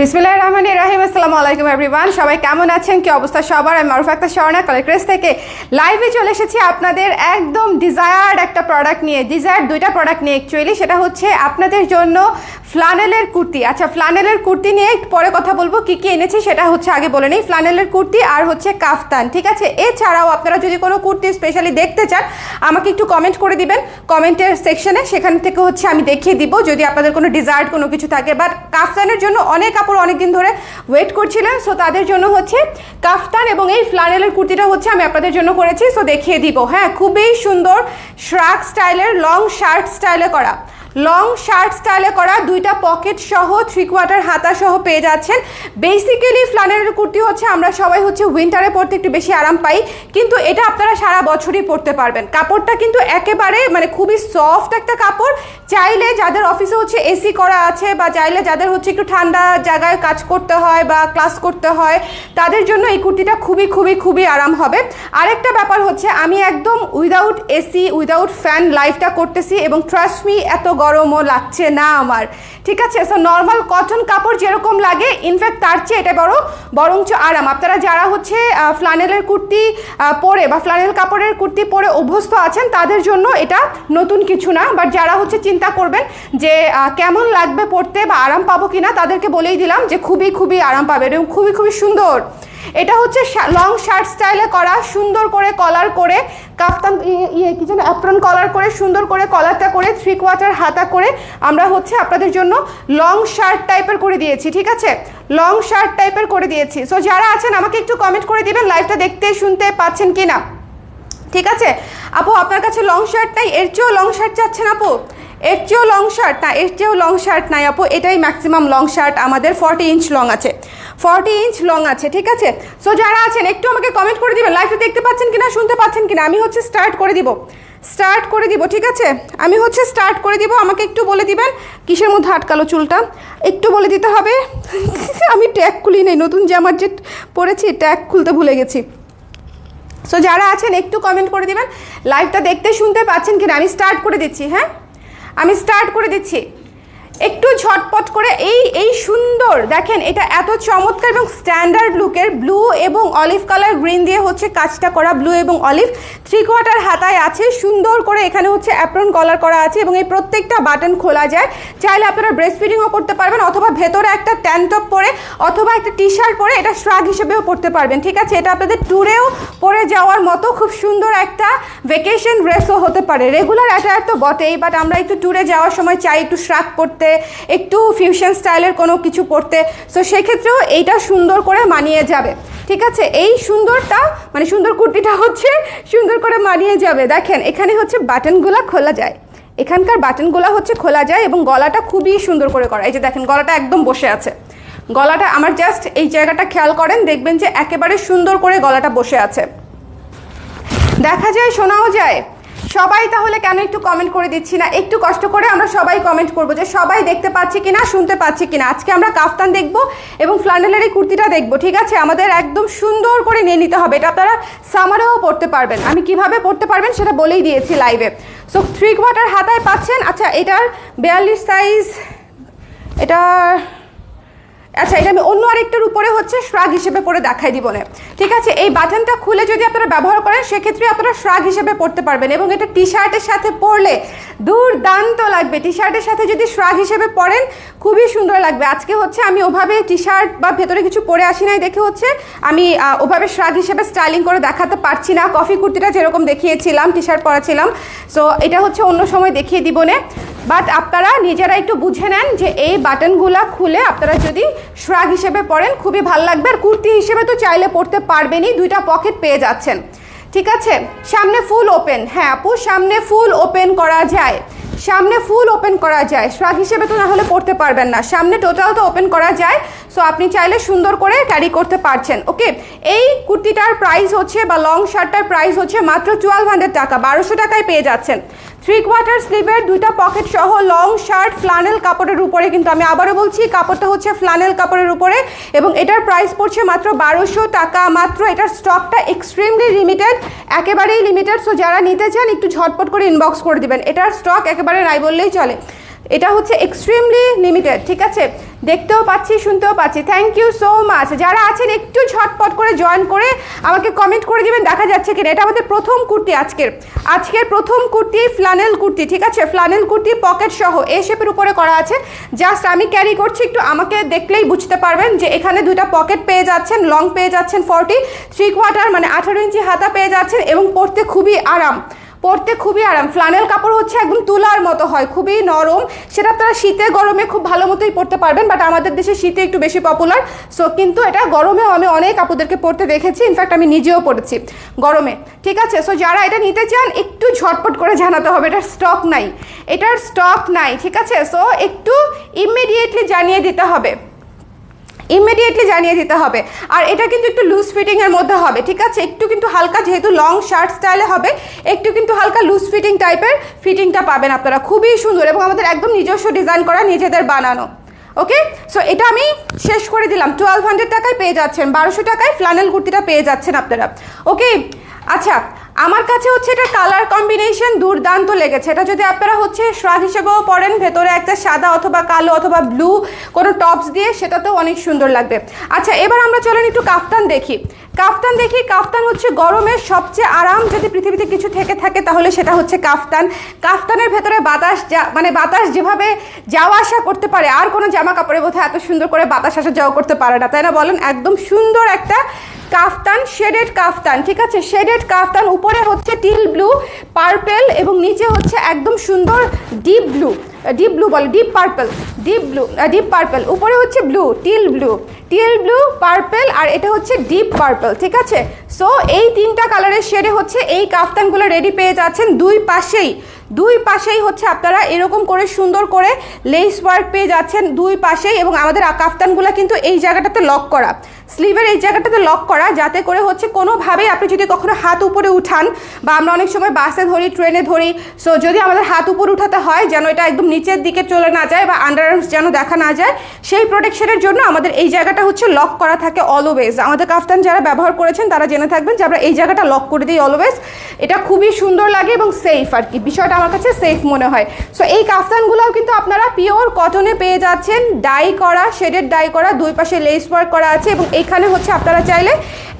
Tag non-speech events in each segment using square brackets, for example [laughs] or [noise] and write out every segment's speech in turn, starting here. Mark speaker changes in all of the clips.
Speaker 1: বিসমিল্লাহ রহমান রাহিম, আসসালামু আলাইকুম এভরিওয়ান সবাই কেমন আছেন? কি অবস্থা সবার? আমি মারুফ আক্তার স্বর্ণা কালেক্ট্রেস থেকে লাইভে চলে এসেছি আপনাদের একদম ডিজায়ার্ড একটা প্রোডাক্ট নিয়ে ডিজায়ার্ড দুইটা প্রোডাক্ট নিয়ে অ্যাকচুয়ালি সেটা হচ্ছে আপনাদের জন্য ফ্লানেলের কুর্তি। আচ্ছা ফ্লানেলের কুর্তি নিয়ে পরে কথা বলব, কি কি এনেছি সেটা হচ্ছে আগে বলে নিই। ফ্লানেলের কুর্তি আর হচ্ছে কাফতান, ঠিক আছে? এছাড়াও আপনারা যদি কোনো কুর্তি স্পেশালি দেখতে চান, আমাকে একটু কমেন্ট করে দিবেন। কমেন্টের সেকশনে সেখান থেকে হচ্ছে আমি দেখিয়ে দিব। যদি আপনাদের কোনো ডিজায়ার্ড কোনো কিছু থাকে বাট কাফতানের জন্য অনেক কাপড় অনেকদিন ধরে ওয়েট করছিলেন। সো তাদের জন্য হচ্ছে কাফতান এবং এই ফ্লানেলের কুর্তিটা হচ্ছে আমি আপনাদের জন্য করেছি। সো দেখিয়ে দিব। হ্যাঁ খুবই সুন্দর শ্রাক স্টাইলের লং শার্ট স্টাইলে করা। লং শার্ট স্টাইলে করা দুইটা পকেট সহ থ্রি কোয়ার্টার হাতা সহ পেয়ে যাচ্ছেন। বেসিক্যালি ফ্লানেলের কুর্তি হচ্ছে, আমরা সবাই হচ্ছে উইন্টারে পরতে একটু বেশি আরাম পাই, কিন্তু এটা আপনারা সারা বছরই পরতে পারবেন। কাপড়টা কিন্তু একেবারে মানে খুবই সফট একটা কাপড়। চাইলে যাদের অফিসে হচ্ছে এসি করা আছে বা চাইলে যাদের হচ্ছে একটু ঠান্ডা জায়গায় কাজ করতে হয় বা ক্লাস করতে হয়, তাদের জন্য এই কুর্তিটা খুবই খুবই খুবই আরাম হবে। আরেকটা ব্যাপার হচ্ছে, আমি একদম উইদাউট এসি উইদাউট ফ্যান লাইফটা করতেছি এবং ট্রাস্ট মি এত গরমও লাগছে না আমার। ঠিক আছে? সো নর্মাল কটন কাপড় যেরকম লাগে ইনফ্যাক্ট তার চেয়ে এটা বড়, বরঞ্চ আরাম। আপনারা যারা হচ্ছে ফ্লানেলের কুর্তি পরে বা ফ্লানেল কাপড়ের কুর্তি পরে অভ্যস্ত আছেন, তাদের জন্য এটা নতুন কিছু না। বাট যারা হচ্ছে চিন্তা করবেন যে কেমন লাগবে পড়তে বা আরাম পাবো কিনা, তাদেরকে বলেই দিলাম যে, খুবই খুবই আরাম পাবে। এবং খুবই খুবই সুন্দর। এটা হচ্ছে লং শার্ট স্টাইলে করা, সুন্দর করে কলার করে কাপ্তান ই- ইয়ে কি যেন অ্যাপ্রন কলার করে, সুন্দর করে কলারটা করে থ্রি কোয়ার্টার হাতা করে আমরা হচ্ছে আপনাদের জন্য লং শার্ট টাইপের করে দিয়েছি, ঠিক আছে? লং শার্ট টাইপের করে দিয়েছি। সো যারা আছেন, আমাকে একটু কমেন্ট করে দিবেন লাইভটা দেখতে, শুনতে পাচ্ছেন কি না ঠিক আছে? আপু, আপনার কাছে লং শার্ট নাই? এর চেয়েও লং শার্ট চাচ্ছেন আপু? এর চেয়েও লং শার্ট না, এর চেয়েও লং শার্ট নাই আপু। এটাই ম্যাক্সিমাম লং শার্ট আমাদের ফর্টি ইঞ্চ লং আছে। ফর্টি ইঞ্চ লং আছে, ঠিক আছে? সো যারা আছেন, একটু আমাকে কমেন্ট করে দিবেন লাইভে দেখতে পাচ্ছেন কিনা, শুনতে পাচ্ছেন কিনা? আমি হচ্ছে স্টার্ট করে দিব। স্টার্ট করে দিব, ঠিক আছে? আমি হচ্ছে স্টার্ট করে দিব, আমাকে একটু বলে দিবেন, কিসের মধ্যে আটকালো চুলটা? একটু বলে দিতে হবে। [laughs] আমি ট্যাগ খুলি নেই, নতুন জামার যে পরেছি, ট্যাগ খুলতে ভুলে গেছি। সো যারা আছেন, একটু কমেন্ট করে দিবেন লাইভটা দেখতে, শুনতে পাচ্ছেন কিনা? আমি স্টার্ট করে দিচ্ছি হ্যাঁ? আমি স্টার্ট করে দিচ্ছি। একটু ঝটপট করে এই এই সুন্দর, দেখেন এটা এত চমৎকার এবং স্ট্যান্ডার্ড লুকের ব্লু এবং অলিভ কালার গ্রিন দিয়ে হচ্ছে কাজটা করা ব্লু এবং অলিভ থ্রি কোয়ার্টার হাতায় আছে, সুন্দর করে এখানে হচ্ছে অ্যাপ্রন কলার করা আছে এবং এই প্রত্যেকটা বাটন খোলা যায়। চাইলে আপনারা ব্রেস্ট ফিডিংও করতে পারবেন অথবা ভেতরে একটা টপ পরে অথবা একটা টি শার্ট পরে এটা শ্রাগ হিসেবেও পরতে পারবেন, ঠিক আছে? এটা আপনাদের ট্যুরেও পরে যাওয়ার মতো খুব সুন্দর একটা ভেকেশন ড্রেসও হতে পারে। রেগুলার অ্যাটায়ার তো বটেই বাট আমরা একটু ট্যুরে যাওয়ার সময় চাই একটু শ্রাগ পরতে। একটু ফিউশন স্টাইলের কোনো কিছু পরতে সো সেক্ষেত্রেও এইটা সুন্দর করে মানিয়ে যাবে। ঠিক আছে? এই সুন্দরটা মানে সুন্দর কুর্তিটা হচ্ছে সুন্দর করে মানিয়ে যাবে। দেখেন, এখানে হচ্ছে বাটনগুলো খোলা যায়। এখানকার বাটনগুলো হচ্ছে খোলা যায় এবং গলাটা খুবই সুন্দর করে করা। এই যে দেখেন, গলাটা একদম বসে আছে। গলাটা, আমার জাস্ট এই জায়গাটা খেয়াল করেন, দেখবেন যে একেবারে সুন্দর করে গলাটা বসে আছে। দেখা যায়, শোনাও যায়। সবাই তাহলে কেন একটু কমেন্ট করে দিচ্ছি না? একটু কষ্ট করে আমরা সবাই কমেন্ট করব যে সবাই দেখতে পাচ্ছি কিনা, শুনতে পাচ্ছি কিনা। আজকে আমরা কাফতান দেখব এবং ফ্লান্ডেলের এই কুর্তিটা দেখব, ঠিক আছে? আমাদের একদম সুন্দর করে নিয়ে নিতে হবে। এটা আপনারা সামারেও পড়তে পারবেন। আমি কীভাবে পড়তে পারবেন সেটা বলেই দিয়েছি লাইভে সো থ্রি কোয়ার্টার হাতায় পাচ্ছেন। আচ্ছা এটার বিয়াল্লিশ সাইজ এটা আচ্ছা এটা আমি অন্য আরেকটার উপরে হচ্ছে শ্রাগ হিসেবে পরে দেখাই দিব না। ঠিক আছে, এই বাটনটা খুলে যদি আপনারা ব্যবহার করেন, সেক্ষেত্রে আপনারা শ্রাগ হিসেবে পড়তে পারবেন এবং এটা টি শার্টের সাথে পরলে দুর্দান্ত লাগবে। টি শার্টের সাথে যদি শ্রাগ হিসেবে পরেন, খুবই সুন্দর লাগবে। আজকে হচ্ছে আমি ওভাবে টি শার্ট বা ভেতরে কিছু পরে আসি নাই, দেখে হচ্ছে আমি ওভাবে শ্রাগ হিসেবে স্টাইলিং করে দেখাতে পারছি না। কফি কুর্তিটা যেরকম দেখিয়েছিলাম টি শার্ট পরাছিলাম। সো এটা হচ্ছে অন্য সময় দেখিয়ে দিব না। বাট আপনারা নিজেরা একটু বুঝে নেন যে এই বাটনগুলা খুলে আপনারা যদি শ্রাগ হিসেবে পরেন খুবই ভালো লাগবে। আর কুর্তি হিসেবে তো চাইলে পরতে পারবেনই, দুইটা পকেট পেয়ে যাচ্ছেন। ঠিক আছে? সামনে ফুল ওপেন। হ্যাঁ আপু, সামনে ফুল ওপেন করা যায়। সামনে ফুল ওপেন করা যায়। শ্রাগ হিসেবে তো না হলে পড়তে পারবেন না। সামনে টোটাল তো ওপেন করা যায়। সো আপনি চাইলে সুন্দর করে ক্যারি করতে পারছেন। ওকে এই কুর্তিটার প্রাইস হচ্ছে বা লং শার্টটার প্রাইস হচ্ছে মাত্র টুয়েলভ হান্ড্রেড টাকা। বারোশো টাকায় পেয়ে যাচ্ছেন। থ্রি কোয়ার্টার স্লিভের দুইটা পকেট সহ লং শার্ট ফ্লানেল কাপড়ের উপরে কিন্তু আমি আবারও বলছি কাপড়টা হচ্ছে ফ্লানেল কাপড়ের উপরে এবং এটার প্রাইস পড়ছে মাত্র বারোশো টাকা। মাত্র এটার স্টকটা এক্সট্রিমলি লিমিটেড একেবারেই লিমিটেড সো যারা নিতে চান, একটু ঝটপট করে ইনবক্স করে দিবেন। এটার স্টক একেবারে নাই বললেই চলে। এটা হচ্ছে এক্সট্রিমলি লিমিটেড ঠিক আছে? দেখতেও পাচ্ছি, শুনতেও পাচ্ছি। থ্যাংক ইউ সো মাচ যারা আছেন, একটু ঝটপট করে জয়েন করে আমাকে কমেন্ট করে দিবেন, দেখা যাচ্ছে কিনা। এটা আমাদের প্রথম কুর্তি আজকের। আজকের প্রথম কুর্তি ফ্লানেল কুর্তি, ঠিক আছে? ফ্লানেল কুর্তি পকেট সহ এ শেপের উপরে করা আছে। জাস্ট আমি ক্যারি করছি, একটু আমাকে দেখলেই বুঝতে পারবেন যে এখানে দুইটা পকেট পেয়ে যাচ্ছেন লং পেয়ে যাচ্ছেন ফর্টি থ্রি কোয়ার্টার মানে আঠারো ইঞ্চি হাতা পেয়ে যাচ্ছেন এবং পরতে খুবই আরাম। পরতে খুবই আরাম। ফ্লানেল কাপড় হচ্ছে একদম তুলার মতো হয়, খুবই নরম। সেটা আপনারা শীতে গরমে খুব ভালো মতোই পরতে পারবেন বাট আমাদের দেশে শীতে একটু বেশি পপুলার সো কিন্তু এটা গরমেও আমি অনেক আপুদেরকে পরতে দেখেছি ইনফ্যাক্ট আমি নিজেও পড়েছি গরমে। ঠিক আছে? সো যারা এটা নিতে চান, একটু ঝটপট করে জানাতে হবে, এটার স্টক নাই। এটার স্টক নাই, ঠিক আছে? সো একটু ইমিডিয়েটলি জানিয়ে দিতে হবে। ইমিডিয়েটলি জানিয়ে দিতে হবে। আর এটা কিন্তু একটু লুজ ফিটিংয়ের মধ্যে হবে, ঠিক আছে? একটু কিন্তু হালকা, যেহেতু লং শার্ট স্টাইলে হবে, একটু কিন্তু হালকা লুজ ফিটিং টাইপের ফিটিংটা পাবেন আপনারা। খুবই সুন্দর এবং আমাদের একদম নিজস্ব ডিজাইন করা নিজেদের বানানো। ওকে সো এটা আমি শেষ করে দিলাম। টুয়েলভ হান্ড্রেড টাকায় পেয়ে যাচ্ছেন, বারোশো টাকায় ফ্ল্যানেল কুর্তিটা পেয়ে যাচ্ছেন আপনারা। ওকে আচ্ছা আমার কাছে হচ্ছে এটা কালার কম্বিনেশন দুর্দান্ত লেগেছে। এটা যদি আপনারা হচ্ছে শ্রাগ হিসেবেও পরেন ভেতরে একটা সাদা অথবা কালো অথবা ব্লু কোনো টপস দিয়ে, সেটাতেও অনেক সুন্দর লাগবে। আচ্ছা এবার আমরা চলেন একটু কাফতান দেখি। কাফতান দেখি, কাফতান হচ্ছে গরমের সবচেয়ে আরাম। যদি পৃথিবীতে কিছু থেকে থাকে, তাহলে সেটা হচ্ছে কাফতান। কাফতানের ভেতরে বাতাস যা মানে বাতাস যেভাবে যাওয়া আসা করতে পারে, আর কোনো জামা কাপড়ে বোধহয় এত সুন্দর করে বাতাস আসা যাওয়া করতে পারে না, তাই না বলেন? একদম সুন্দর একটা কাফতান, শেডেড কাফতান, ঠিক আছে? শেডেড কাফতান, উপরে হচ্ছে টিল ব্লু, পার্পেল এবং নিচে হচ্ছে একদম সুন্দর ডিপ ব্লু। ডিপ ব্লু বলে, deep purple, deep blue deep purple. উপরে হচ্ছে blue, teal blue. Teal blue, purple আর এটা হচ্ছে ডিপ পার্পেল, ঠিক আছে? সো এই তিনটা কালারের শেডে হচ্ছে এই কাফতানগুলো রেডি পেয়ে যাচ্ছেন দুই পাশেই। দুই পাশেই হচ্ছে আপনারা এরকম করে সুন্দর করে লেস ওয়ার্ক পেয়ে যাচ্ছেন দুই পাশেই এবং আমাদের কাফতানগুলো কিন্তু এই জায়গাটাতে লক করা। স্লিভের এই জায়গাটাতে লক করা, যাতে করে হচ্ছে কোনোভাবেই আপনি যদি কখনো হাত উপরে উঠান, বা আমরা অনেক সময় বাসে ধরি, ট্রেনে ধরি সো যদি আমাদের হাত উপরে উঠাতে হয়, যেন এটা একদম নিচের দিকে চলে না যায়, বা আন্ডার যেন দেখা না যায়, সেই প্রোটেকশনের জন্য আমাদের এই জায়গাটা হচ্ছে লক করা থাকে অলওয়েজ আমাদের কাফতান যারা ব্যবহার করেছেন, তারা জেনে থাকবেন যে আমরা এই জায়গাটা লক করে দিই অলওয়েজ এটা খুবই সুন্দর লাগে এবং সেফ আর কি। বিষয়টা আমার কাছে সেফ মনে হয়। সো এই কাফতানগুলোও কিন্তু আপনারা পিওর কটনে পেয়ে যাচ্ছেন। ডাই করা শেডেড ডাই করা, দুই পাশে লেস ওয়ার্ক করা আছে এবং এইখানে হচ্ছে আপনারা চাইলে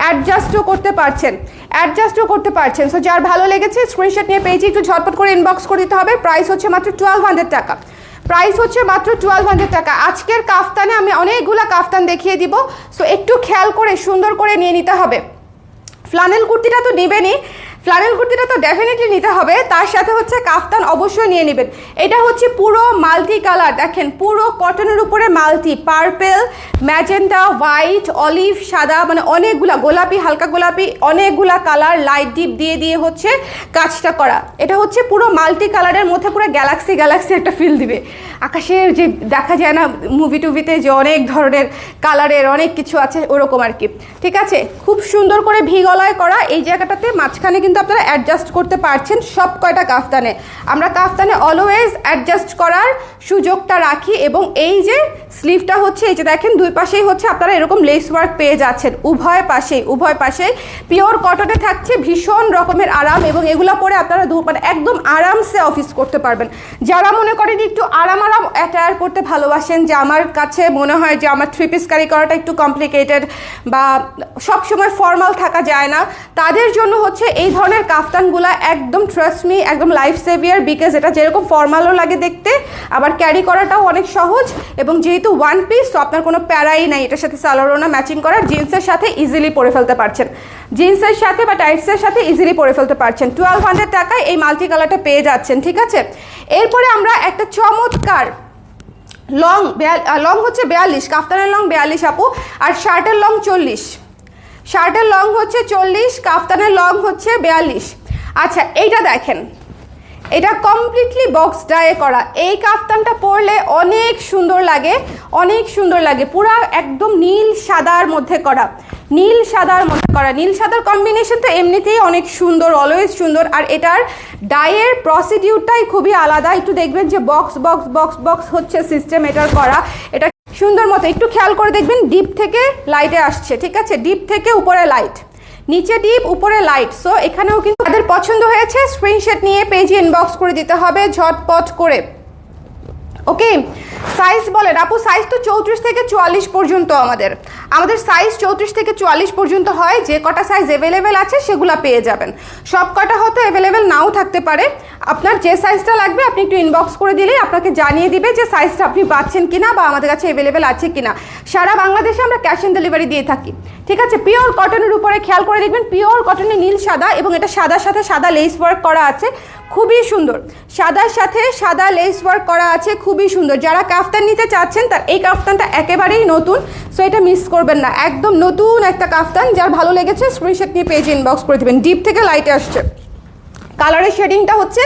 Speaker 1: অ্যাডজাস্টও করতে পারছেন অ্যাডজাস্টও করতে পারছেন। সো যার ভালো লেগেছে স্ক্রিনশট নিয়ে পেয়েছি, একটু ঝটপট করে ইনবক্স করে দিতে হবে। প্রাইস হচ্ছে মাত্র টুয়েলভ হান্ড্রেড টাকা। প্রাইস হচ্ছে মাত্র টুয়েলভ হান্ড্রেড টাকা। আজকের কাফতানে আমি অনেকগুলো কাফতান দেখিয়ে দিব। সো একটু খেয়াল করে, সুন্দর করে নিয়ে নিতে হবে। ফ্লানেল কুর্তিটা তো নেবেনই ফ্লানেল কুর্তিটা তো ডেফিনেটলি নিতে হবে। তার সাথে হচ্ছে কাফতান অবশ্যই নিয়ে নেবেন। এটা হচ্ছে পুরো মাল্টি কালার। দেখেন, পুরো কটনের উপরে multi. Purple magenta white, olive, সাদা মানে অনেকগুলা গোলাপি, হালকা গোলাপি, অনেকগুলা কালার লাইট ডিপ দিয়ে দিয়ে হচ্ছে কাজটা করা। এটা হচ্ছে পুরো মাল্টি কালারের মধ্যে পুরো গ্যালাক্সি গ্যালাক্সি একটা ফিল দিবে। আকাশের যে দেখা যায় না মুভি টুভিতে যে অনেক ধরনের কালারের অনেক কিছু আছে, ওরকম আর কি। ঠিক আছে? খুব সুন্দর করে ভি গলায় করা। এই জায়গাটাতে মাঝখানে কিন্তু আপনারা অ্যাডজাস্ট করতে পারছেন সব কয়টা কাফতানে। আমরা কাফতানে অলওয়েজ অ্যাডজাস্ট করার সুযোগটা রাখি এবং এই যে স্লিভটা হচ্ছে, এই যে দেখেন দুই পাশেই হচ্ছে আপনারা এরকম লেস ওয়ার্ক পেয়ে যাচ্ছেন। উভয় পাশেই উভয় পাশেই পিওর কটনে থাকছে, ভীষণ রকমের আরাম এবং এগুলো পরে আপনারা দু মানে একদম আরামসে অফিস করতে পারবেন। যারা মনে করেন একটু আরাম আরাম অ্যাটায়ার করতে ভালোবাসেন, যে আমার কাছে মনে হয় যে আমার থ্রি পিস ক্যারি করাটা একটু কমপ্লিকেটেড বা সবসময় ফর্মাল থাকা যায় না, তাদের জন্য হচ্ছে এই ধরনের কাফতানগুলা একদম ট্রাস্ট মি একদম লাইফ সেভিয়ার বিকজ এটা যেরকম ফর্মালও লাগে দেখতে, আবার ক্যারি করাটাও অনেক সহজ, এবং যেহেতু ওয়ান পিস তো আপনার কোনো প্যারাই নাই, এটার সাথে সালোয়ারোনা ম্যাচিং করার জিন্সের সাথে ইজিলি পরে ফেলতে পারছেন। জিন্সের সাথে বা টাইটসের সাথে ইজিলি পরে ফেলতে পারছেন। টুয়েলভ হান্ড্রেড টাকায় এই মাল্টি কালারটা পেয়ে যাচ্ছেন, ঠিক আছে? এরপরে আমরা একটা চমৎকার লং লং হচ্ছে বেয়াল্লিশ, কাফতানের লং বেয়াল্লিশ আপু, আর শার্টের লং চল্লিশ। শার্টের লং হচ্ছে চল্লিশ, কাফতানের লং হচ্ছে বেয়াল্লিশ। আচ্ছা এইটা দেখেন। এটা কমপ্লিটলি বক্স ডায়ে করা। এই কাফতানটা পরলে অনেক সুন্দর লাগে, অনেক সুন্দর লাগে। পুরা একদম নীল সাদার মধ্যে করা। নীল সাদার মধ্যে করা। নীল সাদার কম্বিনেশন তো এমনিতেই অনেক সুন্দর অলওয়েজ সুন্দর। আর এটার ডায়ের প্রসিডিউরটাই খুবই আলাদা। একটু দেখবেন যে বক্স বক্স বক্স বক্স হচ্ছে সিস্টেম এটার করা। এটা সুন্দর মতো, একটু খেয়াল করে দেখবেন ডিপ থেকে লাইটে আসছে, ঠিক আছে? ডিপ থেকে উপরে লাইট নিচে ডিপ, উপরে লাইট সো এখানেও কিন্তু তাদের পছন্দ হয়েছে স্ক্রিনশট নিয়ে পেজে ইনবক্স করে দিতে হবে ঝটপট করে ওকে সাইজ বলেন, আপু সাইজ তো চৌত্রিশ থেকে চুয়াল্লিশ পর্যন্ত আমাদের। আমাদের সাইজ চৌত্রিশ থেকে চুয়াল্লিশ পর্যন্ত হয়, যে কটা সাইজ অ্যাভেলেবেল আছে সেগুলো পেয়ে যাবেন। সব কটা হয়তো অ্যাভেলেবেল নাও থাকতে পারে। আপনার যে সাইজটা লাগবে, আপনি একটু ইনবক্স করে দিলেই আপনাকে জানিয়ে দিবে যে সাইজটা আপনি পাচ্ছেন কিনা বা আমাদের কাছে অ্যাভেলেবেল আছে কিনা। সারা বাংলাদেশে আমরা ক্যাশ অন ডেলিভারি দিয়ে থাকি। ঠিক আছে? পিওর কটনের উপরে খেয়াল করে দেখবেন পিওর কটনের নীল সাদা এবং এটা সাদার সাথে সাদা লেস ওয়ার্ক করা আছে। খুবই সুন্দর। সাদার সাথে সাদা লেস ওয়ার্ক করা আছে, খুবই সুন্দর। যারা কাফতান নিতে চাচ্ছেন, তার এই কাফতানটা একেবারেই নতুন। সো এটা মিস করবেন না। একদম নতুন একটা কাফতান, যার ভালো লেগেছে স্ক্রিনশট নিয়ে পেজে ইনবক্স করে দেবেন। ডিপ থেকে লাইটে আসছে। কালারের শেডিংটা হচ্ছে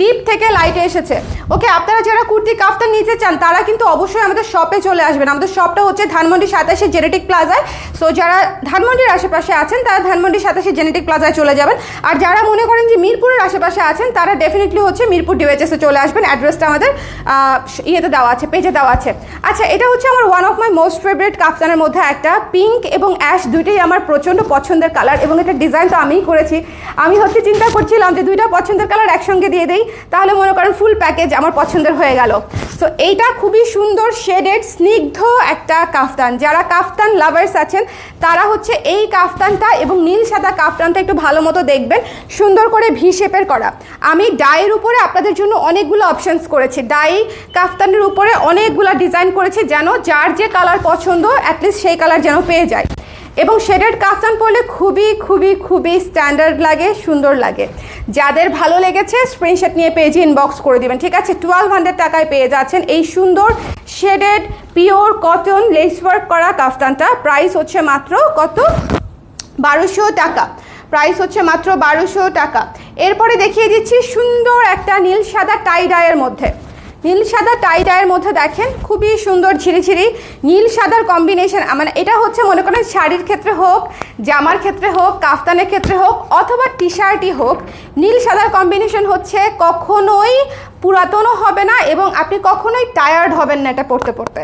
Speaker 1: ডিপ থেকে লাইটে এসেছে। ওকে আপনারা যারা কুর্তি কাফতান নিতে চান, তারা কিন্তু অবশ্যই আমাদের শপে চলে আসবেন। আমাদের শপটা হচ্ছে ধানমন্ডি সাতাশে জেনেটিক প্লাজায় সো যারা ধানমন্ডির আশেপাশে আছেন, তারা ধানমন্ডি সাতাশে জেনেটিক প্লাজায় চলে যাবেন। আর যারা মনে করেন যে মিরপুরের আশেপাশে আছেন, তারা ডেফিনেটলি হচ্ছে মিরপুর ডিওএচএসে চলে আসবেন। অ্যাড্রেসটা আমাদের ইয়েতে দেওয়া আছে পেজে দেওয়া আছে। আচ্ছা এটা হচ্ছে আমার one of my most favourite কাফতানের মধ্যে একটা। পিঙ্ক এবং অ্যাশ দুইটাই আমার প্রচণ্ড পছন্দের কালার এবং এটা ডিজাইন তো আমিই করেছি। আমি হচ্ছে চিন্তা করছিলাম যে দুইটা পছন্দের কালার একসঙ্গে দিয়ে দেই তাহলে মনে করেন ফুল প্যাকেজ আমার পছন্দের হয়ে গেল। সো এইটা খুবই সুন্দর শেডেড স্নিগ্ধ একটা কাফতান। যারা কাফতান লাভার্স আছেন, তারা হচ্ছে এই কাফতানটা এবং নীল সাদা কাফতানটা একটু ভালো মতো দেখবেন, সুন্দর করে ভি শেপের করা। আমি ডাইয়ের উপরে আপনাদের জন্য অনেকগুলো অপশানস করেছি। ডাই কাফতানের উপরে অনেকগুলো ডিজাইন করেছি যেন যার যে কালার পছন্দ অ্যাটলিস্ট সেই কালার যেন পেয়ে যায়। এবং শেডেড কাফতান পরলে খুবই খুবই খুবই স্ট্যান্ডার্ড লাগে, সুন্দর লাগে। যাদের ভালো লেগেছে স্ক্রিনশট নিয়ে পেজে ইনবক্স করে দিবেন। ঠিক আছে টুয়েলভ হান্ড্রেড টাকায় পেয়ে যাচ্ছেন এই সুন্দর shaded pure cotton lace work করা কাফতানটা। প্রাইস হচ্ছে মাত্র কত? বারোশো টাকা। প্রাইস হচ্ছে মাত্র বারোশো টাকা। এরপরে দেখিয়ে দিচ্ছি সুন্দর একটা নীল সাদা টাই ডায়ের মধ্যে। নীল সাদা টাই টাইয়ের মধ্যে দেখেন, খুবই সুন্দর ঝিরিঝিরি নীল সাদার কম্বিনেশন মানে এটা হচ্ছে মনে করেন শাড়ির ক্ষেত্রে হোক, জামার ক্ষেত্রে হোক, কাফতানের ক্ষেত্রে হোক, অথবা টি শার্টই হোক, নীল সাদার কম্বিনেশন হচ্ছে কখনোই পুরাতনও হবে না এবং আপনি কখনোই টায়ার্ড হবেন না এটা পড়তে পড়তে।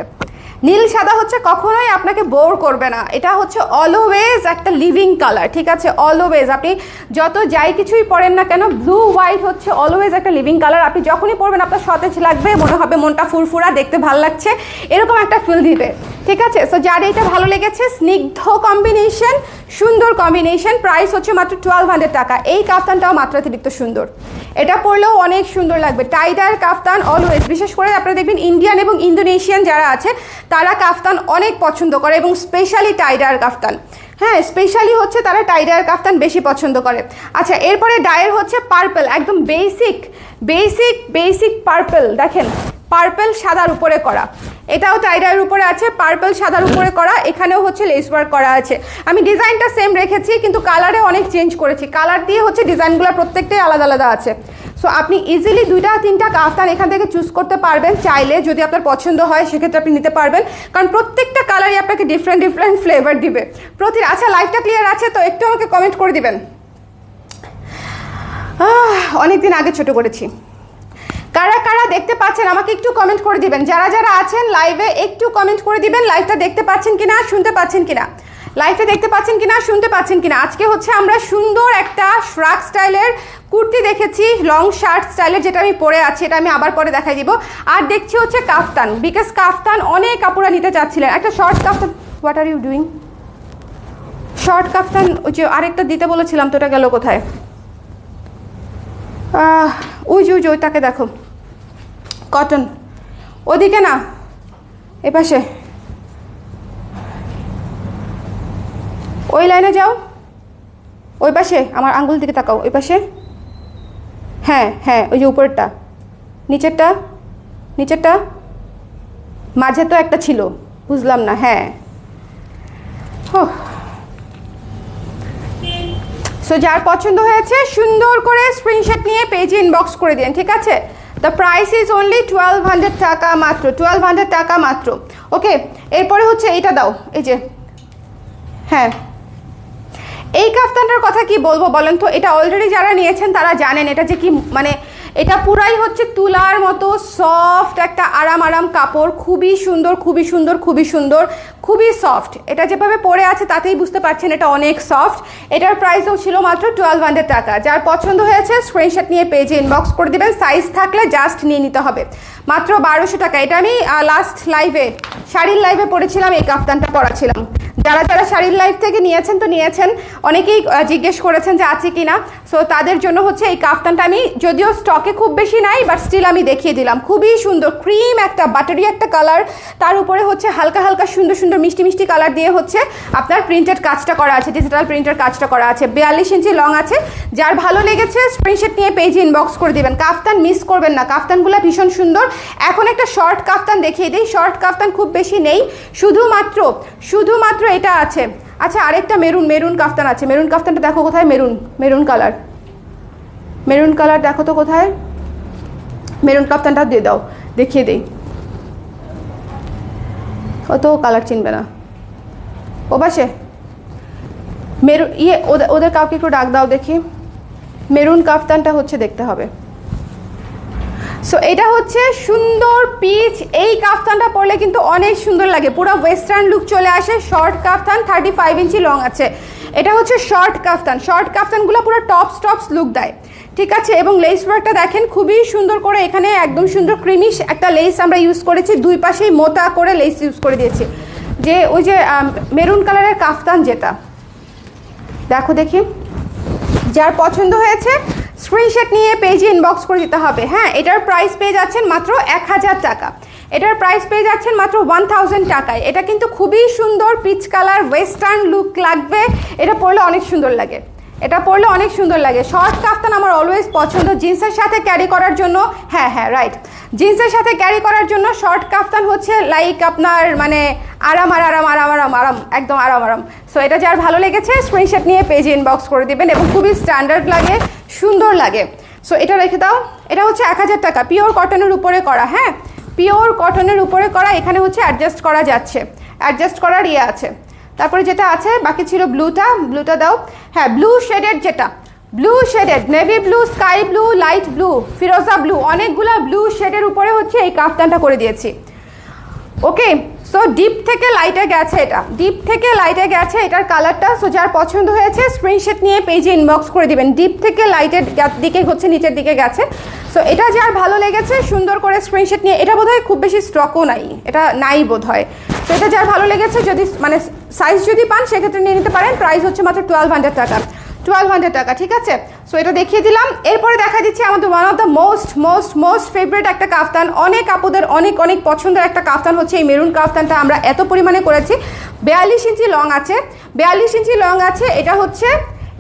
Speaker 1: নীল সাদা হচ্ছে কখনোই আপনাকে বোর করবে না। এটা হচ্ছে অলওয়েজ একটা লিভিং কালার ঠিক আছে? অলওয়েজ আপনি যত যাই কিছুই পরেন না কেন ব্লু হোয়াইট হচ্ছে অলওয়েজ একটা লিভিং কালার আপনি যখনই পরবেন, আপনার সতেজ লাগবে, মনে হবে মনটা ফুরফুরা, দেখতে ভালো লাগছে। এরকম একটা ফিল দিবে। ঠিক আছে? সো যার এইটা ভালো লেগেছে, স্নিগ্ধ কম্বিনেশন সুন্দর কম্বিনেশন প্রাইস হচ্ছে মাত্র টুয়েলভ হান্ড্রেড টাকা। এই কাফতানটাও মাত্রাতিরিক্ত সুন্দর। এটা পরলেও অনেক সুন্দর লাগবে। টাইডার কাফতান অলওয়েজ বিশেষ করে আপনারা দেখবেন ইন্ডিয়ান এবং ইন্দোনেশিয়ান যারা আছে, তারা কাফতান অনেক পছন্দ করে এবং স্পেশালি টাইডার কাফতান। হ্যাঁ স্পেশালি হচ্ছে তারা টাইডার কাফতান বেশি পছন্দ করে। আচ্ছা এরপরে ডায়ের হচ্ছে পার্পেল একদম বেসিক বেসিক বেসিক পার্পেল দেখেন। পার্পল সাদার উপরে করা। এটাও টাইডার উপরে আছে, পার্পল সাদার উপরে করা, এখানেও হচ্ছে লেস ওয়ার্ক করা আছে। আমি ডিজাইনটা সেম রেখেছি, কিন্তু কালারে অনেক চেঞ্জ করেছি। কালার দিয়ে হচ্ছে ডিজাইনগুলো প্রত্যেকটাই আলাদা আলাদা আছে। সো আপনি ইজিলি দুইটা, তিনটা কাফতান এখান থেকে চুজ করতে পারবেন। চাইলে যদি আপনার পছন্দ হয়, সেক্ষেত্রে আপনি নিতে পারবেন। কারণ প্রত্যেকটা কালারই আপনাকে ডিফারেন্ট ডিফারেন্ট ফ্লেভার দিবে। প্রতি আচ্ছা লাইফটা ক্লিয়ার আছে, তো একটু আমাকে কমেন্ট করে দিবেন। অনেক দিন আগে ছোট করেছি। কারা কারা দেখতে পাচ্ছেন, আমাকে একটু কমেন্ট করে দিবেন। যারা যারা আছেন লাইভে একটু কমেন্ট করে দিবেন লাইভটা দেখতে পাচ্ছেন কিনা, শুনতে পাচ্ছেন কিনা। লাইভটা দেখতে পাচ্ছেন কিনা, শুনতে পাচ্ছেন কিনা। আজকে হচ্ছে আমরা সুন্দর একটা শ্রাক স্টাইলের কুর্তি দেখেছি লং শার্ট স্টাইলের, যেটা আমি পরে আছি, এটা আমি আবার পরে দেখাই দিব। আর দেখছি হচ্ছে কাফতান বিকজ কাফতান অনেক কাপড়া নিতে চাচ্ছিলেন। একটা short kaftan what are you doing short kaftan, ওই যে আরেকটা দিতে বলেছিলাম, তো ওটা গেল কোথায়? ওই যে ওই যে, ওইটাকে দেখো। কটন। ওদিকে না, এ পাশে। ওই লাইনে যাও। ওই পাশে, আমার আঙ্গুল দিকে তাকাও, ওই পাশে। হ্যাঁ হ্যাঁ ওই যে উপরেরটা। নিচেরটা নিচেরটা। মাঝে তো একটা ছিল, বুঝলাম না হ্যাঁ। ওহ সো যার পছন্দ হয়েছে, সুন্দর করে স্ক্রিনশট নিয়ে পেজে ইনবক্স করে দিন ঠিক আছে? The price is only twelve hundred taka মাত্র টুয়েলভ হান্ড্রেড টাকা মাত্র। ওকে এরপরে হচ্ছে এইটা দাও, এই যে হ্যাঁ। এই কাফতানটার কথা কি বলব বলেন তো? এটা অলরেডি যারা নিয়েছেন তারা জানেন এটা যে কি মানে এটা পুরাই হচ্ছে তুলার মতো সফট একটা আরাম আরাম কাপড়। খুবই সুন্দর খুবই সুন্দর খুবই সুন্দর, খুবই সফট এটা যেভাবে পরে আছে তাতেই বুঝতে পারছেন এটা অনেক সফট এটার প্রাইসও ছিল মাত্র টুয়েলভ হান্ড্রেড টাকা। যার পছন্দ হয়েছে স্ক্রিনশট নিয়ে পেজে ইনবক্স করে দেবেন। সাইজ থাকলে জাস্ট নিয়ে নিতে হবে। মাত্র বারোশো টাকা। এটা আমি লাস্ট লাইভে শাড়ির লাইভে পড়েছিলাম এই কাফতানটা পড়াছিলাম যারা যারা শাড়ির লাইফ থেকে নিয়েছেন তো নিয়েছেন, অনেকেই জিজ্ঞেস করেছেন যে আছে কিনা। সো তাদের জন্য হচ্ছে এই কাফতানটা আমি যদিও স্টকে খুব বেশি নাই বাট স্টিল আমি দেখিয়ে দিলাম। খুবই সুন্দর ক্রিম একটা বাটারি একটা কালার তার উপরে হচ্ছে হালকা হালকা সুন্দর সুন্দর মিষ্টি মিষ্টি কালার দিয়ে হচ্ছে আপনার প্রিন্টেড কাজটা করা আছে ডিজিটাল প্রিন্টের কাজটা করা আছে। বিয়াল্লিশ ইঞ্চি লং আছে। যার ভালো লেগেছে স্ক্রিনশট নিয়ে পেজে ইনবক্স করে দিবেন। কাফতান মিস করবেন না। কাফতানগুলো ভীষণ সুন্দর। এখন একটা শর্ট কাফতান দেখিয়ে দিই। শর্ট কাফতান খুব বেশি নেই। শুধুমাত্র শুধুমাত্র এটা আছে। আচ্ছা আরেকটা মেরুন মেরুন কাফতান আছে। মেরুন কাফতানটা দেখো কোথায়? Maroon maroon colour. Maroon colour দেখো তো কোথায়? মেরুন কাফতানটা দিয়ে দাও, দেখিয়ে দিই। অত কালার চিনবে না। ও বাসে মেরুন ইয়ে ওদের ওদের কাউকে একটু ডাক দাও দেখি। মেরুন কাফতানটা হচ্ছে দেখতে হবে। সো এটা হচ্ছে সুন্দর পিচ এই কাফতানটা পরলে কিন্তু অনেক সুন্দর লাগে। পুরো ওয়েস্টার্ন লুক চলে আসে। Short kaftan thirty five inch long আছে। এটা হচ্ছে শর্ট কাফতান। শর্ট কাফতানগুলো পুরো টপস টপস লুক দেয়। ঠিক আছে? এবং লেস ওয়ার্কটা দেখেন, খুবই সুন্দর করে এখানে একদম সুন্দর ক্রিমিশ একটা লেস আমরা ইউজ করেছি। দুই পাশেই মোটা করে লেস ইউজ করে দিয়েছি। যে ওই যে মেরুন কালারের কাফতান যেটা। দেখো দেখি। যার পছন্দ হয়েছে স্ক্রিনশট নিয়ে পেজে ইনবক্স করে দিতে হবে। হ্যাঁ এটার প্রাইস পেয়ে যাচ্ছেন মাত্র এক হাজার টাকা। এটার প্রাইস পেয়ে যাচ্ছেন মাত্র ওয়ান থাউজেন্ড টাকায়। এটা কিন্তু খুবই সুন্দর পিচ কালার ওয়েস্টার্ন লুক লাগবে। এটা পরলে অনেক সুন্দর লাগে। এটা পরলে অনেক সুন্দর লাগে। শর্ট কাফতান আমার অলওয়েজ পছন্দ। জিন্সের সাথে ক্যারি করার জন্য হ্যাঁ হ্যাঁ রাইট জিন্সের সাথে ক্যারি করার জন্য শর্ট কাফতান হচ্ছে লাইক আপনার মানে আরাম আর আরাম আরাম আরাম আরাম, একদম আরাম আরাম। সো এটা যার ভালো লেগেছে স্ক্রিনশট নিয়ে পেজে ইনবক্স করে দেবেন এবং খুবই স্ট্যান্ডার্ড লাগে, সুন্দর লাগে। সো এটা রেখে দাও। এটা হচ্ছে এক হাজার টাকা। পিওর কটনের উপরে করা হ্যাঁ? পিওর কটনের উপরে করা, এখানে হচ্ছে অ্যাডজাস্ট করা যাচ্ছে। অ্যাডজাস্ট করার ইয়ে আছে। তারপরে যেটা আছে, বাকি ছিল ব্লুটা ব্লুটা দাও। হ্যাঁ ব্লু শেডেড যেটা। Blue shaded navy blue sky blue light blue ফিরোজা ব্লু অনেকগুলো ব্লু শেডের উপরে হচ্ছে এই কাফতানটা করে দিয়েছি। ওকে সো ডিপ থেকে লাইটে গেছে এটা। ডিপ থেকে লাইটে গেছে এটার কালারটা সো যার পছন্দ হয়েছে স্ক্রিনশট নিয়ে পেজে ইনবক্স করে দিবেন। ডিপ থেকে লাইটের দিকে হচ্ছে, নিচের দিকে গেছে। সো এটা যার ভালো লেগেছে, সুন্দর করে স্ক্রিনশট নিয়ে, এটা বোধহয় খুব বেশি স্টকও নাই। এটা নাই বোধহয়। তো এটা যার ভালো লেগেছে, যদি মানে সাইজ যদি পান, সেক্ষেত্রে নিয়ে নিতে পারেন। প্রাইস হচ্ছে মাত্র টুয়েলভ হান্ড্রেড টাকা। টুয়েলভ হান্ড্রেড টাকা, ঠিক আছে? সো এটা দেখিয়ে দিলাম। এরপরে দেখা দিচ্ছি আমাদের one of the most most most favourite একটা কাফতান। অনেক আপুদের অনেক অনেক পছন্দের একটা কাফতান হচ্ছে এই মেরুন কাফতানটা। আমরা এত পরিমাণে করেছি। বিয়াল্লিশ ইঞ্চি লং আছে। বিয়াল্লিশ ইঞ্চি লং আছে। এটা হচ্ছে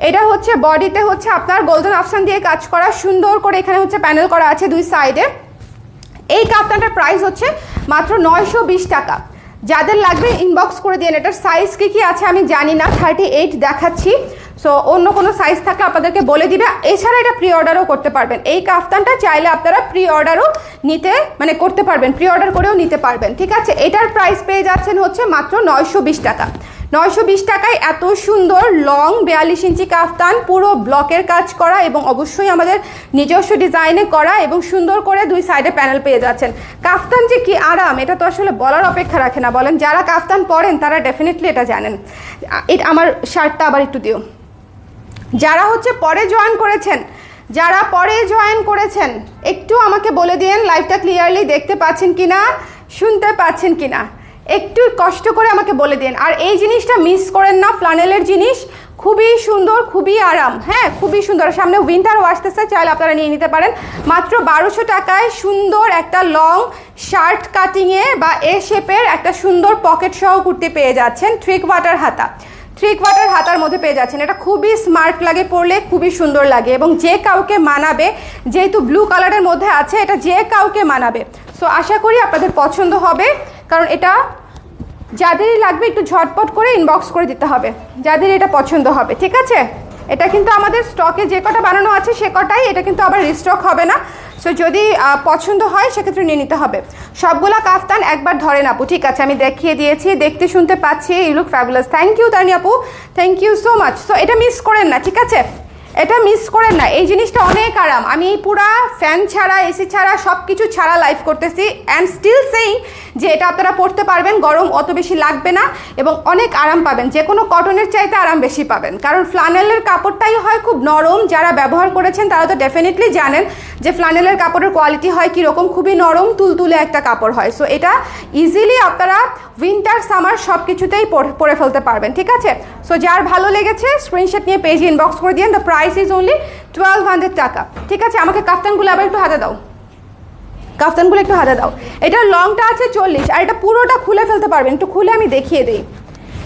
Speaker 1: এটা হচ্ছে বডিতে হচ্ছে আপনার গোল্ডেন আফসান দিয়ে কাজ করা। সুন্দর করে এখানে হচ্ছে প্যানেল করা আছে দুই সাইডে এই কাপ্তানটার প্রাইস হচ্ছে মাত্র নয়শো বিশ টাকা। যাদের লাগবে ইনবক্স করে দিন এটার সাইজ কী কী আছে আমি জানি না। থার্টি এইট দেখাচ্ছি। সো অন্য কোনো সাইজ থাকলে আপনাদেরকে বলে দিবে। এছাড়া এটা প্রি অর্ডারও করতে পারবেন। এই কাফতানটা চাইলে আপনারা প্রি অর্ডারও নিতে মানে করতে পারবেন। প্রি অর্ডার করেও নিতে পারবেন। ঠিক আছে? এটার প্রাইস পেয়ে যাচ্ছেন হচ্ছে মাত্র নয়শো বিশ টাকা। নয়শো বিশ টাকায় এত সুন্দর লং বিয়াল্লিশ ইঞ্চি কাফতান, পুরো ব্লকের কাজ করা এবং অবশ্যই আমাদের নিজস্ব ডিজাইনে করা এবং সুন্দর করে দুই সাইডে প্যানেল পেয়ে যাচ্ছেন। কাফতান যে কি আরাম, এটা তো আসলে বলার অপেক্ষা রাখে না। বলেন, যারা কাফতান পরেন, তারা ডেফিনেটলি এটা জানেন। এটা আমার শার্টটা আবার একটু দিও। যারা হচ্ছে পরে জয়েন করেছেন, যারা পরে জয়েন করেছেন, একটু আমাকে বলে দিন লাইভটা ক্লিয়ারলি দেখতে পাচ্ছেন কিনা, শুনতে পাচ্ছেন কিনা। একটু কষ্ট করে আমাকে বলে দিন। আর এই জিনিসটা মিস করেন না ফ্লানেলের জিনিস। খুবই সুন্দর, খুবই আরাম। হ্যাঁ খুবই সুন্দর। সামনে উইন্টারও আসতেছে, চাইলে আপনারা নিয়ে নিতে পারেন। মাত্র বারোশো টাকায় সুন্দর একটা লং শার্ট কাটিংয়ে বা এ শেপের একটা সুন্দর পকেট সহ কুর্তি পেয়ে যাচ্ছেন থ্রি কোয়ার্টার হাতা। থ্রি কোয়ার্টার হাতার মধ্যে পেয়ে যাচ্ছেন। এটা খুবই স্মার্ট লাগে পরলে, খুবই সুন্দর লাগে এবং যে কাউকে মানাবে, যেহেতু ব্লু কালারের মধ্যে আছে, এটা যে কাউকে মানাবে। সো আশা করি আপনাদের পছন্দ হবে। কারণ এটা যাদেরই লাগবে একটু ঝটপট করে ইনবক্স করে দিতে হবে। যাদের এটা পছন্দ হবে, ঠিক আছে? এটা কিন্তু আমাদের স্টকে যে কটা বানানো আছে সে কটাই, এটা কিন্তু আবার রিস্টক হবে না। সো যদি পছন্দ হয়, সেক্ষেত্রে নিয়ে নিতে হবে। সবগুলা কাফতান একবার ধরেন আপু, ঠিক আছে? আমি দেখিয়ে দিয়েছি, দেখতে শুনতে পাচ্ছি you look fabulous thank you Tani আপু। Thank you so much so এটা মিস করেন না, ঠিক আছে? এটা মিস করেন না। এই জিনিসটা অনেক আরাম। আমি পুরা ফ্যান ছাড়া এসি ছাড়া সব কিছু ছাড়া লাইভ করতেছি। অ্যান্ড স্টিল সেইং যে এটা আপনারা পড়তে পারবেন, গরম অত বেশি লাগবে না এবং অনেক আরাম পাবেন। যে কোনো কটনের চাইতে আরাম বেশি পাবেন। কারণ ফ্লানেলের কাপড়টাই হয় খুব নরম। যারা ব্যবহার করেছেন তারা তো ডেফিনেটলি জানেন যে ফ্লানেলের কাপড়ের কোয়ালিটি হয় কীরকম। খুবই নরম, তুলতুলে একটা কাপড় হয়। সো এটা ইজিলি আপনারা উইন্টার সামার সব কিছুতেই পরে- ফেলতে পারবেন। ঠিক আছে? সো যার ভালো লেগেছে স্ক্রিনশট নিয়ে পেজ ইনবক্স করে দিন the price is only twelve hundred taka. ঠিক আছে? আমাকে কাফতানগুলো আবার একটু হাতে দাও। কাফতানগুলো একটু হাতে দাও। এটা লংটা আছে চল্লিশ, আর এটা পুরোটা খুলে ফেলতে পারবেন। একটু খুলে আমি দেখিয়ে দিই।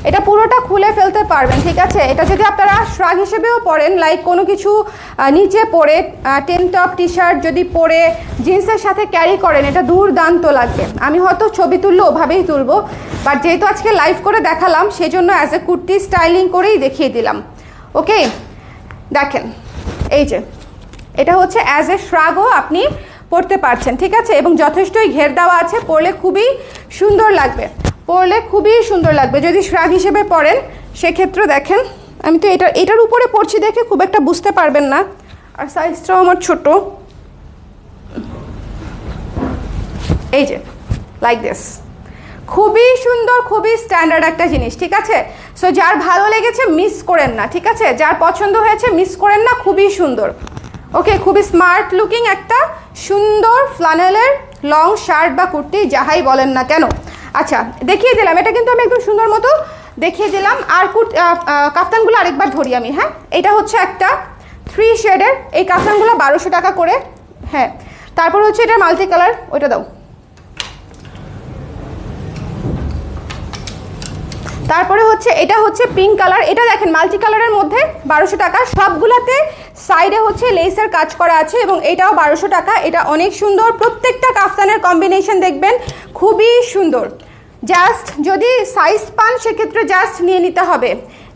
Speaker 1: এটা পুরোটা খুলে ফেলতে পারবেন, ঠিক আছে? এটা যদি আপনারা শ্রাগ হিসেবেও পরেন লাইক কোনো কিছু নিচে পরে টেন টপ টি শার্ট যদি পরে জিন্সের সাথে ক্যারি করেন, এটা দুর্দান্ত লাগবে। আমি হয়তো ছবি তুললে ওভাবেই তুলবো বাট যেহেতু আজকে লাইভ করে দেখালাম সেই জন্য অ্যাজ এ কুর্তি স্টাইলিং করেই দেখিয়ে দিলাম। ওকে দেখেন, এই যে, এটা হচ্ছে অ্যাজ এ শ্রাগও আপনি পরতে পারছেন, ঠিক আছে? এবং যথেষ্টই ঘের দেওয়া আছে পরলে খুবই সুন্দর লাগবে পরলে খুবই সুন্দর লাগবে। যদি শ্রাগ হিসেবে পরেন সেক্ষেত্রে দেখেন, আমি তো এটা, এটার উপরে পড়ছি দেখে খুব একটা বুঝতে পারবেন না, আর সাইজটাও আমার ছোট। এই যে লাইক দিস খুবই সুন্দর, খুবই স্ট্যান্ডার্ড একটা জিনিস, ঠিক আছে? সো যার ভালো লেগেছে মিস করেন না, ঠিক আছে? যার পছন্দ হয়েছে মিস করেন না, খুবই সুন্দর। ওকে খুবই স্মার্ট লুকিং একটা সুন্দর ফ্লানেলের লং শার্ট বা কুর্তি, যাহাই বলেন না কেন। আচ্ছা দেখিয়ে দিলাম, এটা কিন্তু আমি একদম সুন্দর মতো দেখিয়ে দিলাম। আর কুর্তি কাফতানগুলো আরেকবার ধরি আমি হ্যাঁ? এটা হচ্ছে একটা থ্রি শেডের এই কাফতানগুলো বারোশো টাকা করে হ্যাঁ। তারপর হচ্ছে এটা মাল্টি কালার ওইটা দাও। তারপরে হচ্ছে, এটা হচ্ছে পিঙ্ক কালার এটা দেখেন মাল্টি কালারের মধ্যে বারোশো টাকা। সবগুলাতে সাইডে হচ্ছে লেসের কাজ করা আছে এবং এটাও বারোশো টাকা। এটা অনেক সুন্দর। প্রত্যেকটা কাফতানের কম্বিনেশন দেখবেন, খুবই সুন্দর। জাস্ট যদি সাইজ পান, সেক্ষেত্রে জাস্ট নিয়ে নিতে হবে।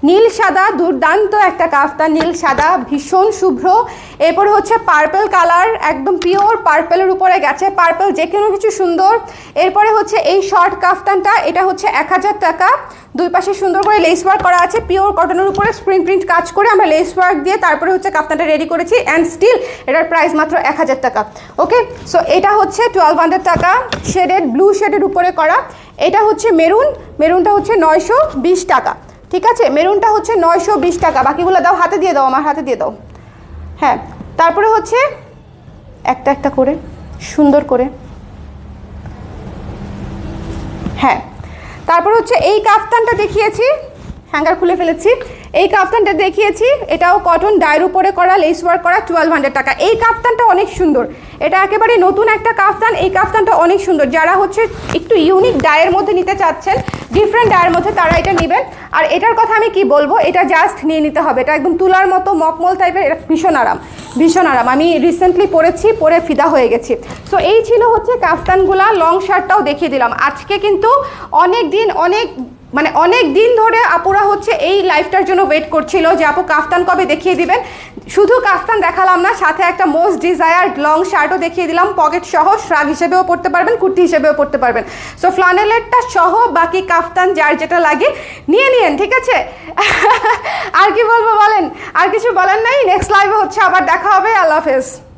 Speaker 1: নীল সাদা, দুর্দান্ত একটা কাফতান, নীল সাদা, ভীষণ শুভ্র। এরপরে হচ্ছে পার্পল কালার একদম পিওর পার্পেলের উপরে গেছে। পার্পল যে কোনো কিছু সুন্দর। এরপরে হচ্ছে এই শর্ট কাফতানটা, এটা হচ্ছে এক হাজার টাকা। দুই পাশে সুন্দর করে লেস ওয়ার্ক করা আছে। পিওর কটনের উপরে স্প্রিং প্রিন্ট কাজ করে আমরা লেস ওয়ার্ক দিয়ে তারপরে হচ্ছে কাফতানটা রেডি করেছি। অ্যান্ড স্টিল এটার প্রাইস মাত্র এক হাজার টাকা। ওকে সো এটা হচ্ছে টুয়েলভ হান্ড্রেড টাকা। শেডেড ব্লু শেডের উপরে করা। এটা হচ্ছে মেরুন মেরুনটা হচ্ছে নয়শো বিশ টাকা। ঠিক আছে, মেরুনটা হচ্ছে নয়শো বিশ টাকা। বাকিগুলো দাও, হাতে দিয়ে দাও, আমার হাতে দিয়ে দাও। হ্যাঁ তারপরে হচ্ছে একটা একটা করে, সুন্দর করে। হ্যাঁ তারপরে হচ্ছে এই কাফতানটা দেখিয়েছি। হ্যাঙ্গার খুলে ফেলেছি। এই কাফতানটা দেখিয়েছি, এটাও কটন ডায়ের উপরে করা লেস ওয়ার্ক করা টুয়েলভ হান্ড্রেড টাকা। এই কাফতানটা অনেক সুন্দর। এটা একেবারে নতুন একটা কাফতান, এই কাফতানটা অনেক সুন্দর। যারা হচ্ছে একটু ইউনিক ডায়ের মধ্যে নিতে চাচ্ছেন ডিফারেন্ট ডায়ের মধ্যে তারা এটা নেবেন। আর এটার কথা আমি কি বলব, এটা জাস্ট নিয়ে নিতে হবে। এটা একদম তুলার মতো মকমল টাইপের এটা ভীষণ আরাম ভীষণ আরাম। আমি রিসেন্টলি পরেছি, পরে ফিদা হয়ে গেছি। সো এই ছিল হচ্ছে কাফতানগুলা লং শার্টটাও দেখিয়ে দিলাম। আজকে কিন্তু অনেক দিন, অনেক মানে অনেক দিন ধরে আপুরা হচ্ছে এই লাইফটার জন্য ওয়েট করছিল যে আপু কাফতান কবে দেখিয়ে দিবেন। শুধু কাফতান দেখালাম না, সাথে একটা মোস্ট ডিজায়ার্ড লং শার্টও দেখিয়ে দিলাম। পকেট সহ শ্রাগ হিসেবেও পড়তে পারবেন, কুর্তি হিসেবেও পড়তে পারবেন। সো ফ্লানেলেটটা সহ বাকি কাফতান যার যেটা লাগে, নিয়ে নিন ঠিক আছে? [laughs] আর কি বলব বলেন? আর কিছু বলেন নাই? নেক্সট লাইভে হচ্ছে, আবার দেখা হবে। আল্লাহ হাফেজ।